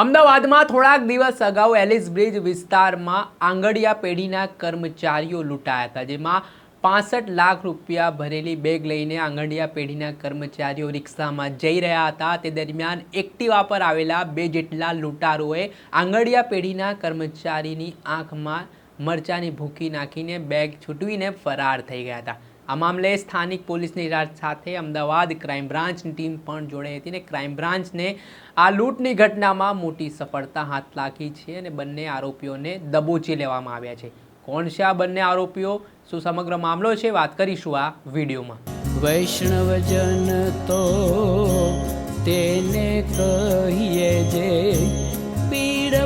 અમદાવાદમાં થોડાક દિવસ અગાઉ એલિસ બ્રિજ વિસ્તારમાં આંગડિયા પેઢીના કર્મચારીઓ લૂંટાયા હતા, જેમાં પાસઠ લાખ રૂપિયા ભરેલી બેગ લઈને આંગડિયા પેઢીના કર્મચારીઓ રિક્ષામાં જઈ રહ્યા હતા. તે દરમિયાન એક્ટિવા પર આવેલા બે જેટલા લૂંટારોએ આંગડિયા પેઢીના કર્મચારીની આંખમાં મરચાની ભૂકી નાખીને બેગ છૂટવીને ફરાર થઈ ગયા હતા. આ મામલે સ્થાનિક પોલીસની સાથે અમદાવાદ ક્રાઇમ બ્રાન્ચની ટીમ પણ જોડાઈ હતી અને ક્રાઇમ બ્રાન્ચને આ લૂંટની ઘટનામાં મોટી સફળતા હાથ લાગી છે અને બંને આરોપીઓને દબોચી લેવામાં આવ્યા છે. કોણ છે આ બંને આરોપીઓ? શું સમગ્ર મામલો છે? વાત કરીશું આ વિડીયોમાં. વૈષ્ણવજન તો તેને કહીએ જે પીડ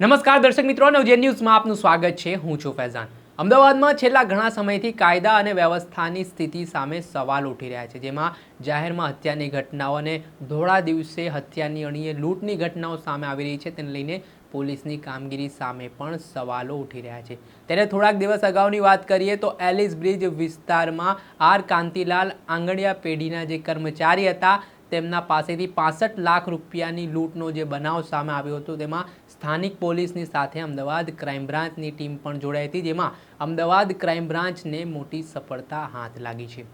નમસ્કાર દર્શક મિત્રો નવજે ન્યૂઝમાં આપનું સ્વાગત છે. હું છું ફૈઝાન. અમદાવાદમાં છેલ્લા ઘણા સમયથી કાયદા અને વ્યવસ્થાની સ્થિતિ સામે સવાલ ઉઠી રહ્યા છે, જેમાં જાહેરમાં હત્યાની ઘટનાઓ અને ધોળા દિવસે હત્યાની અણીએ લૂંટની ઘટનાઓ સામે આવી રહી છે. તેને લઈને પોલીસની કામગીરી સામે પણ સવાલો ઉઠી રહ્યા છે. ત્યારે થોડાક દિવસ અગાઉની વાત કરીએ તો એલિસ બ્રિજ વિસ્તારમાં આર કાંતિલાલ આંગણિયા પેઢીના જે કર્મચારી હતા તેમના પાસેથી પાસઠ લાખ રૂપિયાની લૂંટનો જે બનાવ સામે આવ્યો હતો, તેમાં સ્થાનિક પોલીસની સાથે અમદાવાદ ક્રાઇમ બ્રાન્ચની ટીમ પણ જોડાઈ હતી, જેમાં અમદાવાદ ક્રાઇમ બ્રાન્ચને મોટી સફળતા હાથ લાગી છે.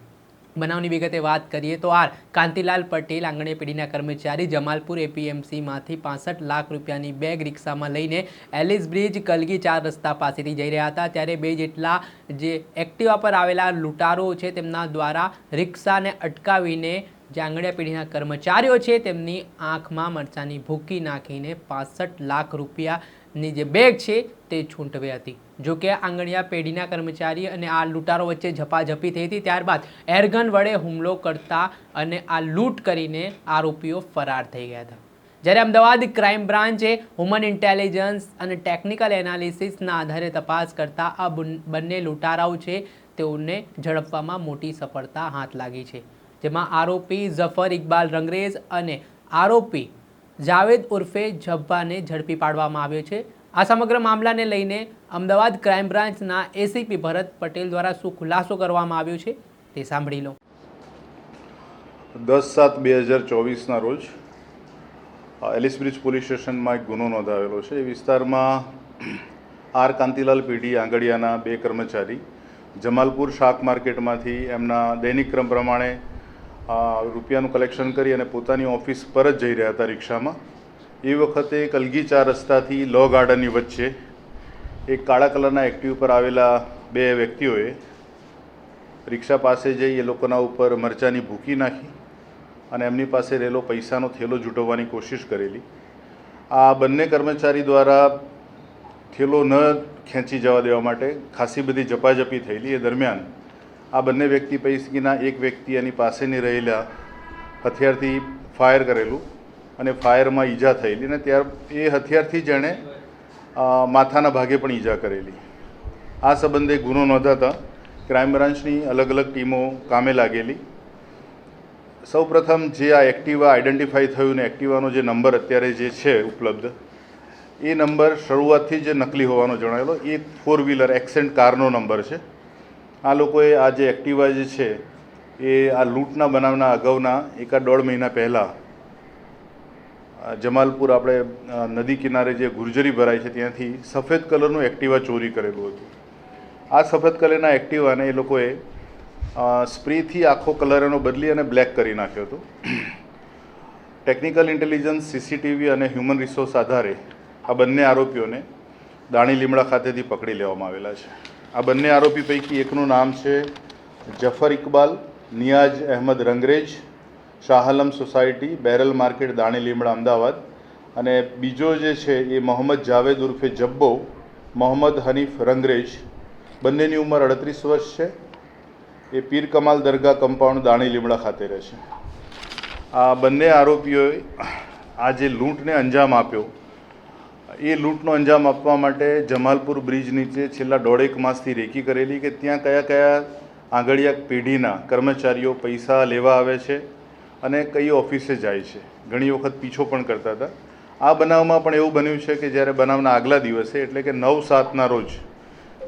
બનાવની વિગતે વાત કરીએ તો આર. કાંતિલાલ પટેલ, આંગણે પેઢીના કર્મચારી, જમાલપુર એપીએમસીમાંથી પાસઠ લાખ રૂપિયાની બેગ રિક્ષામાં લઈને એલિસ બ્રિજ કલગી ચાર રસ્તા પાસેથી જઈ રહ્યા હતા. ત્યારે બે જેટલા જે એક્ટિવા પર આવેલા લૂંટારો છે, તેમના દ્વારા રિક્ષાને અટકાવીને જે આંગણિયા પેઢીના કર્મચારીઓ છે, તેમની આંખમાં મરચાની ભૂકી નાખીને પાસઠ લાખ રૂપિયાની જે બેગ છે, તે છૂંટવી હતી. જો કે આંગણિયા પેઢીના કર્મચારી અને આ લૂંટારો વચ્ચે ઝપાઝપી થઈ હતી, ત્યારબાદ એરગન વડે હુમલો કરતા અને આ લૂંટ કરીને આરોપીઓ ફરાર થઈ ગયા હતા. જ્યારે અમદાવાદ ક્રાઇમ બ્રાન્ચે હ્યુમન ઇન્ટેલિજન્સ અને ટેકનિકલ એનાલિસિસના આધારે તપાસ કરતા આ બુન- લૂંટારાઓ છે, તેઓને ઝડપવામાં મોટી સફળતા હાથ લાગી છે. જેમાં આરોપી ઝફર ઇકબાલ રંગરેજ અને આરોપી જાવેદ ઉર્ફે જબ્બાને ઝડપી પાડવામાં આવ્યો છે. આ સમગ્ર મામલાને લઈને અમદાવાદ ક્રાઇમ બ્રાન્ચના એસીપી ભરત પટેલ દ્વારા શું ખુલાસો કરવામાં આવ્યો છે તે સાંભળી લો. દસ સાત બે હજાર ચોવીસના રોજ અ, એલિસ બ્રિજ પોલીસ સ્ટેશનમાં એક ગુનો નોંધાવેલો છે. એ વિસ્તારમાં આર કાંતિલાલ પીડી આંગડિયાના બે કર્મચારી જમાલપુર શાક માર્કેટમાંથી એમના દૈનિક ક્રમ પ્રમાણે રૂપિયાનું કલેક્શન કરી અને પોતાની ઓફિસ પર જ જઈ રહ્યા હતા રિક્ષામાં. એ વખતે કલગી ચાર રસ્તાથી લો ગાર્ડનની વચ્ચે એક કાળા કલરના એક્ટિવ પર આવેલા બે વ્યક્તિઓએ રિક્ષા પાસે જઈ એ લોકોના ઉપર મરચાની ભૂકી નાખી અને એમની પાસે રહેલો પૈસાનો થેલો જૂટવવાની કોશિશ કરેલી. આ બંને કર્મચારી દ્વારા થેલો ન ખેંચી જવા દેવા માટે ખાસી બધી ઝપાઝપી થયેલી. એ દરમિયાન આ બંને વ્યક્તિ પૈકીના એક વ્યક્તિ એની પાસેની રહેલા હથિયારથી ફાયર કરેલું અને ફાયરમાં ઈજા થયેલી અને ત્યાર એ હથિયારથી જ એણે માથાના ભાગે પણ ઈજા કરેલી. આ સંબંધે ગુનો નોંધાતા ક્રાઇમ બ્રાન્ચની અલગ અલગ ટીમો કામે લાગેલી. સૌપ્રથમ જે આ એક્ટિવા આઈડેન્ટિફાઈ થયું ને એક્ટિવાનો જે નંબર અત્યારે જે છે ઉપલબ્ધ, એ નંબર શરૂઆતથી જ નકલી હોવાનો જણાવેલો એ ફોર વ્હીલર, એક્સેન્ટ કારનો નંબર છે. આ લોકોએ આ જે એક્ટિવા જે છે, એ આ લૂંટના બનાવના અગાઉના એકાદ દોઢ મહિના પહેલાં જમાલપુર આપણે નદી કિનારે જે ગુર્જરી ભરાય છે ત્યાંથી સફેદ કલરનું એક્ટિવા ચોરી કરેલું હતું. આ સફેદ કલરના એક્ટિવાને એ લોકોએ સ્પ્રેથી આખો કલર એનો બદલી અને બ્લેક કરી નાખ્યો હતો. ટેકનિકલ ઇન્ટેલિજન્સ, સીસીટીવી અને હ્યુમન રિસોર્સ આધારે આ બંને આરોપીઓને દાણી લીમડા ખાતેથી પકડી લેવામાં આવેલા છે. આ બંને આરોપી પૈકી એકનું નામ છે Jafar Iqbal, Niyaz Ahmed Rangrej Shahalam society, barrel market Dani Limda, Ahmedabad. અને બીજો જે છે એ મોહમ્મદ જાવેદ ઉર્ફે જબ્બો, મોહમ્મદ હનીફ રંગરેજ. બંનેની ઉંમર અડત્રીસ વર્ષ છે. એ પીર કમાલ દરગાહ કમ્પાઉન્ડ દાણી લીમડા ખાતે રહે છે. આ બંને આરોપીઓએ આ જે લૂંટને અંજામ આપ્યો. એ લૂંટનો અંજામ આપવા માટે જમાલપુર બ્રિજ નીચે છેલ્લા દોઢેક માસથી રેકી કરેલી કે ત્યાં કયા કયા આંગળિયા પેઢીના કર્મચારીઓ પૈસા લેવા આવે છે અને કઈ ઓફિસે જાય છે. ઘણી વખત પીછો પણ કરતા હતા. આ બનાવમાં પણ એવું બન્યું છે કે જ્યારે બનાવના આગલા દિવસે, એટલે કે નવ સાતના રોજ,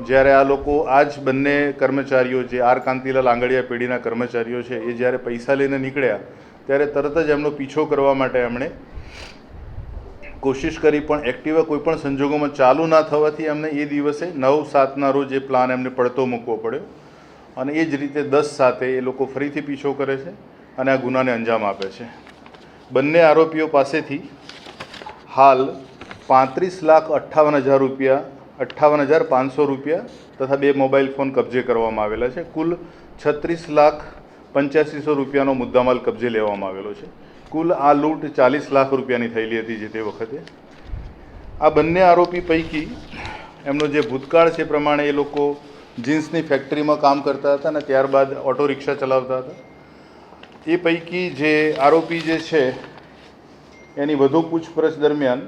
જ્યારે આ લોકો આ જ બંને કર્મચારીઓ જે આર કાંતિલાલ આંગળિયા પેઢીના કર્મચારીઓ છે, એ જ્યારે પૈસા લઈને નીકળ્યા, ત્યારે તરત જ એમનો પીછો કરવા માટે એમણે કોશિશ કરી પણ એક્ટિવા કોઈ પણ સંજોગોમાં ચાલુ ના થવાથી એમને એ દિવસે નવ સાતના રોજ એ પ્લાન એમને પડતો મૂકવો પડ્યો. અને એ જ રીતે દસ સાતે એ લોકો ફરીથી પીછો કરે છે અને આ ગુનાને અંજામ આપે છે. બંને આરોપીઓ પાસેથી હાલ પાંત્રીસ લાખ અઠ્ઠાવન હજાર રૂપિયા, અઠ્ઠાવન હજાર પાંચસો રૂપિયા તથા બે મોબાઈલ ફોન કબજે કરવામાં આવેલા છે. કુલ છત્રીસ લાખ પંચ્યાસીસો રૂપિયાનો મુદ્દામાલ કબજે લેવામાં આવેલો છે. કુલ આ લૂંટ ચાલીસ લાખ રૂપિયાની થયેલી હતી જે તે વખતે. આ બંને આરોપી પૈકી એમનો જે ભૂતકાળ છે પ્રમાણે એ લોકો જીન્સની ફેક્ટરીમાં કામ કરતા હતા અને ત્યારબાદ ઓટો રિક્ષા ચલાવતા હતા. એ પૈકી જે આરોપી જે છે, એની વધુ પૂછપરછ દરમિયાન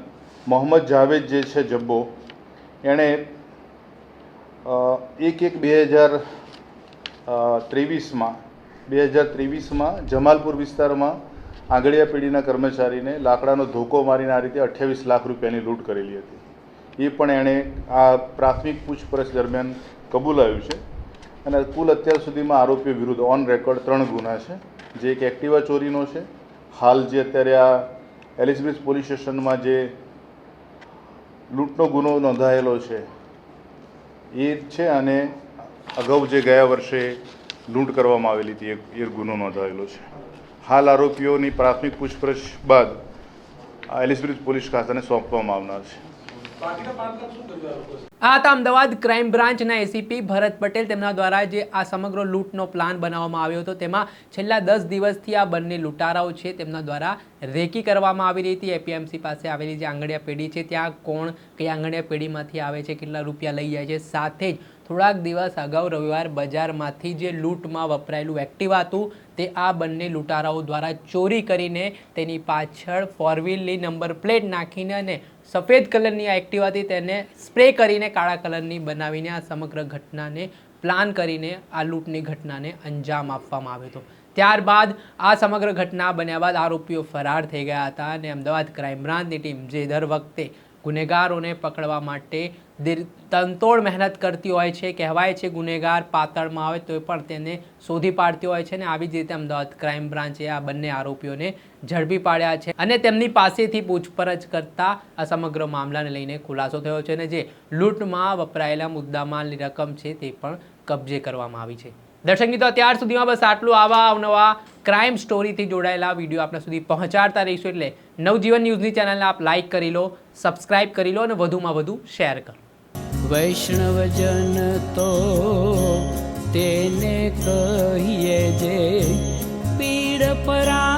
મોહમ્મદ જાવેદ જે છે, જબ્બો, એણે એક એક બે હજાર ત્રેવીસમાં, બે હજાર ત્રેવીસમાં જમાલપુર વિસ્તારમાં આંગળીયા પેઢીના કર્મચારીને લાકડાનો ધોકો મારીને આ રીતે અઠ્યાવીસ લાખ રૂપિયાની લૂંટ કરેલી હતી. એ પણ એણે આ પ્રાથમિક પૂછપરછ દરમિયાન કબૂલાયું છે. અને કુલ અત્યાર સુધીમાં આરોપીઓ વિરુદ્ધ ઓન રેકોર્ડ ત્રણ ગુના છે. જે એક એક્ટિવા ચોરીનો છે. હાલ જે અત્યારે આ એલિઝબ્રિજ પોલીસ સ્ટેશનમાં જે લૂંટનો ગુનો નોંધાયેલો છે, એ છે અને અગાઉ જે ગયા વર્ષે લૂંટ કરવામાં આવેલી હતી એ ગુનો નોંધાયેલો છે. હાલ આરોપીઓની પ્રાથમિક પૂછપરછ બાદ એલિસબ્રિજ પોલીસ ખાતાને સોંપવામાં આવનાર છે. આ હતા અમદાવાદ ક્રાઇમ બ્રાન્ચના એસીપી ભરત પટેલ. તેમના દ્વારા જે આ સમગ્ર લૂંટનો પ્લાન બનાવવામાં આવ્યો હતો, તેમાં છેલ્લા દસ દિવસથી આ બંને લૂંટારાઓ છે, તેમના દ્વારા રેકી કરવામાં આવી રહી હતી. એપીએમસી પાસે આવેલી જે આંગણિયા પેઢી છે, ત્યાં કોણ, કઈ આંગણિયા પેઢીમાંથી આવે છે, કેટલા રૂપિયા લઈ જાય છે, સાથે જ થોડાક દિવસ અગાઉ રવિવાર બજારમાંથી જે લૂંટમાં વપરાયેલું એક્ટિવા હતું, તે આ બંને લૂંટારાઓ દ્વારા ચોરી કરીને તેની પાછળ ફોર વ્હીલની નંબર પ્લેટ નાખીને અને સફેદ કલરની આ એક્ટિવાથી તેને સ્પ્રે કરીને કાળા કલરની બનાવીને આ સમગ્ર ઘટનાને પ્લાન કરીને આ લૂંટની ઘટનાને અંજામ આપવામાં આવ્યો હતો. ત્યારબાદ આ સમગ્ર ઘટના બન્યા બાદ આરોપીઓ ફરાર થઈ ગયા હતા અને અમદાવાદ ક્રાઇમ બ્રાન્ચની ટીમ જે દર વખતે ગુનેગારોને પકડવા માટે તનતોડ મહેનત કરતી હોય છે. કહેવાય છે ગુનેગાર પાતળમાં આવે તો પણ તેને શોધી પાડતી હોય છે અને આવી જ રીતે અમદાવાદ ક્રાઇમ બ્રાન્ચે આ બંને આરોપીઓને ઝડપી પાડ્યા છે અને તેમની પાસેથી પૂછપરછ કરતા આ સમગ્ર મામલાને લઈને ખુલાસો થયો છે અને જે લૂંટમાં વપરાયેલા મુદ્દામાલની રકમ છે તે પણ કબજે કરવામાં આવી છે. દર્શક મિત્રો, અત્યાર સુધીમાં બસ આટલું આવા અવનવા ક્રાઇમ સ્ટોરીથી જોડાયેલા વીડિયો આપણા સુધી પહોંચાડતા રહીશું એટલે નવજીવન ન્યૂઝની ચેનલને આપ લાઇક કરી લો સબસ્ક્રાઇબ કરી લો અને વધુમાં વધુ શેર કરો. વૈષ્ણવજન તો તેને કહીએ જે પીડ પરા